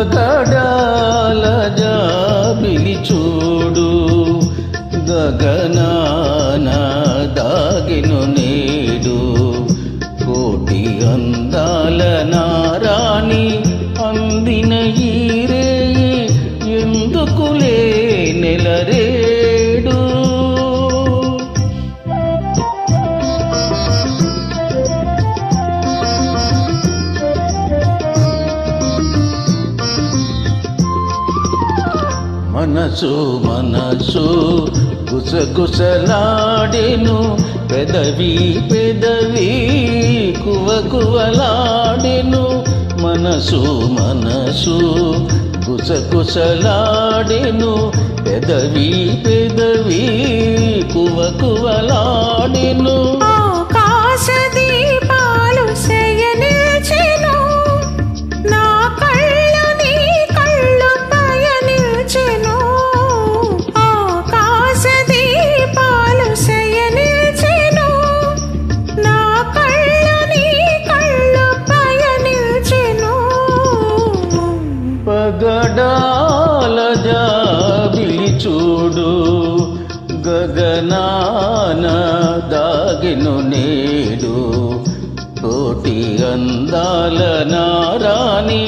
గగడాల జాబిలి చూడు. గగనాన దాగిను నేడు. కోటి అందాల నారాణి అందిన ఈ రే ఎందుకులే నెలరే మనసు మనసు గుసగుసలాడెను పెదవి పెదవి కువ కువలాడెను మనసు మనసు గుసగుసలాడెను పెదవి పెదవి కువ చూడు గగనాన దాగిను నేడు. కోటి అందాల నారాణి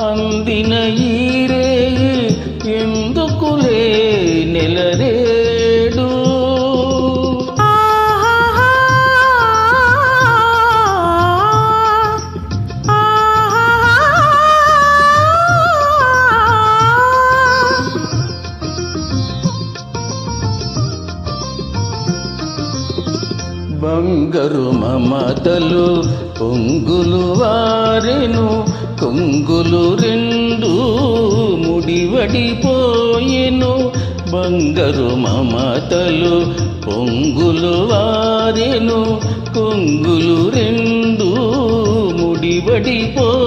అందిన ఈరే ఎందుకులే నెలరే బంగరు మమతలు పొంగులు వారెను కొంగులు రెండు ముడివడిపోయెను. బంగరు మమతలు పొంగులు వారెను కొంగులు రెండు ముడివడిపో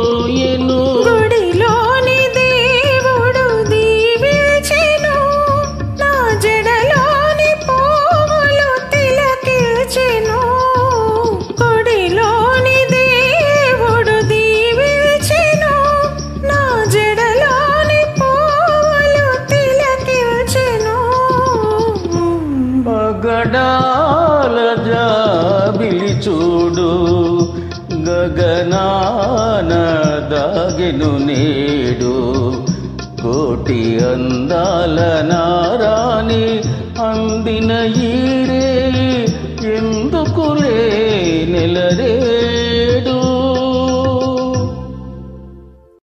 పగడాల జాబిలి చూడు గగనాన దాగెను నేడు. కోటి అందాల నారాణి అందిన ఈరే ఎందుకులే నెలరే